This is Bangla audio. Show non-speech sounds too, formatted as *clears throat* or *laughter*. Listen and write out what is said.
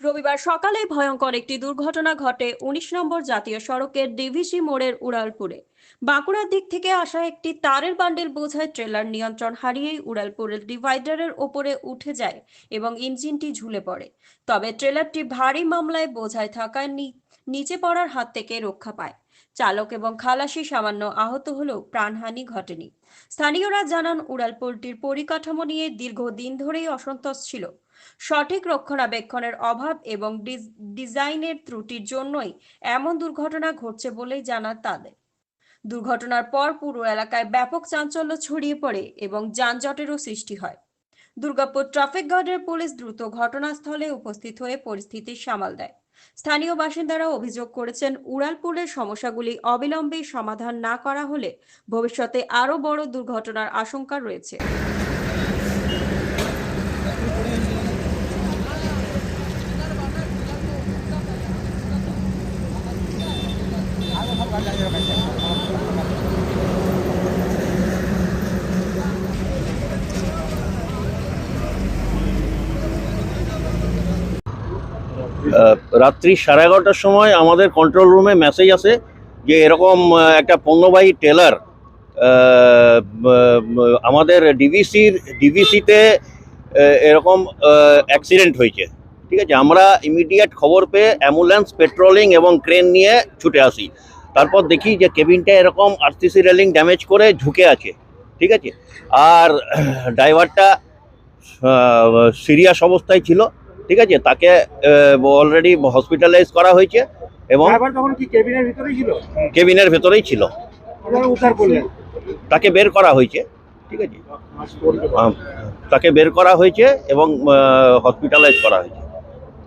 রবিবার সকালে ভয়ঙ্কর একটি দুর্ঘটনা ঘটে উনিশ নম্বর জাতীয় সড়কের ডিভিসি মোড়ের উড়ালপুরে। বাঁকুড়ার দিক থেকে আসা একটি তারের বান্ডেল বোঝায় ট্রেলার নিয়ন্ত্রণ হারিয়েই উড়ালপুরের ডিভাইডারের ওপরে উঠে যায় এবং ইঞ্জিনটি ঝুলে পড়ে। তবে ট্রেলারটি ভারী মামলায় বোঝায় থাকায় নিচে পড়ার হাত থেকে রক্ষা পায়। চালক এবং খালাসি সামান্য আহত হলেও প্রাণহানি ঘটেনি। স্থানীয়রা জানান উড়ালপুলটির পরিকাঠামো নিয়ে দীর্ঘদিন ধরেই অসন্তোষ ছিল। সঠিক রক্ষণাবেক্ষণের অভাব এবং ডিজাইনের ত্রুটির জন্যই এমন দুর্ঘটনা ঘটছে বলেই জানা তাদের। দুর্ঘটনার পর পুরো এলাকায় ব্যাপক চাঞ্চল্য ছড়িয়ে পড়ে এবং যানজটেরও সৃষ্টি হয়। দুর্গাপুর ট্রাফিক গার্ডের পুলিশ দ্রুত ঘটনাস্থলে উপস্থিত হয়ে পরিস্থিতি সামাল দেয়। স্থানীয় বাসিন্দারা অভিযোগ করেছেন উড়ালপুরের সমস্যাগুলি অবিলম্বে সমাধান না করা হলে ভবিষ্যতে আরও বড় দুর্ঘটনার আশঙ্কা রয়েছে। রাত্রি সাড়ে এগারোটার সময় আমাদের কন্ট্রোল রুমে মেসেজ আসে যে এরকম একটা পণ্যবাহী টেলার আমাদের ডিভিসির ডিভিসিতে এরকম অ্যাক্সিডেন্ট হয়েছে। ঠিক আছে? আমরা ইমিডিয়েট খবর পেয়ে অ্যাম্বুলেন্স পেট্রোলিং এবং ক্রেন নিয়ে ছুটে আসি। তারপর দেখি যে কেবিনটা এরকম আরসিসি রেলিং ড্যামেজ করে ঝুঁকে আছে ঠিক আছে? আর *clears throat* ড্রাইভারটা সিরিয়াস অবস্থায় ছিল ঠিক আছে? তাকে অলরেডি হসপিটালাইজ করা হয়েছে এবং কেবিনের ভিতরেই ছিল? তাকে বের করা হয়েছে ঠিক আছে? তাকে বের করা হয়েছে এবং হসপিটালাইজ করা হয়েছে।